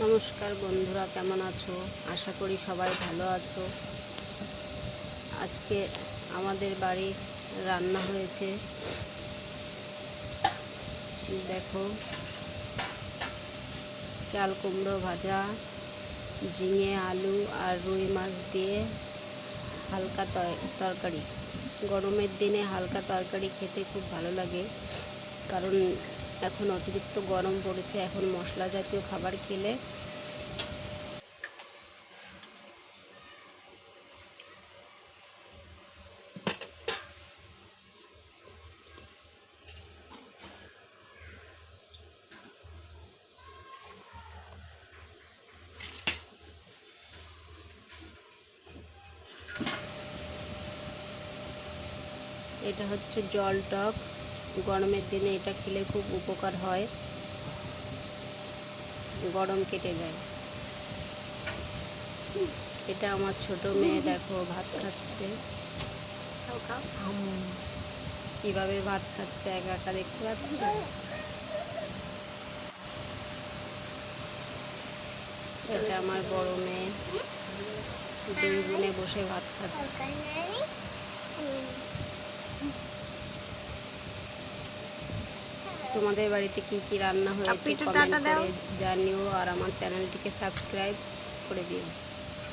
নমস্কার বন্ধুরা, কেমন আছো? আশা করি সবাই ভালো আছো। আজকে আমাদের বাড়ি রান্না হয়েছে। দেখো, চাল কুমড়ো ভাজা, ঝিঙে আলু আর রুই মাছ দিয়ে হালকা তর- তরকারি। গরমের দিনে হালকা তরকারি খেতে খুব ভালো লাগে। কারণ এখন অতিরিক্ত গরম পড়েছে এখন মশলা জাতীয় খাবার খেলে। এটা হচ্ছে জল টক। গরমের দিনে এটা খেলে খুব উপকার হয়। গরম কেটে যায়। এটা আমার ছোট মেয়ে দেখো ভাত খাচ্ছে। কীভাবে ভাত খাচ্ছে একা একা দেখতে পাচ্ছ? এটা আমার বড় মেয়ে। দুই বোনে বসে ভাত খাচ্ছে। তোমাদের বাড়িতে কি কি রান্না হয়েছে কমেন্ট করে জানিও আর আমার চ্যানেলটিকে সাবস্ক্রাইব করে দিও।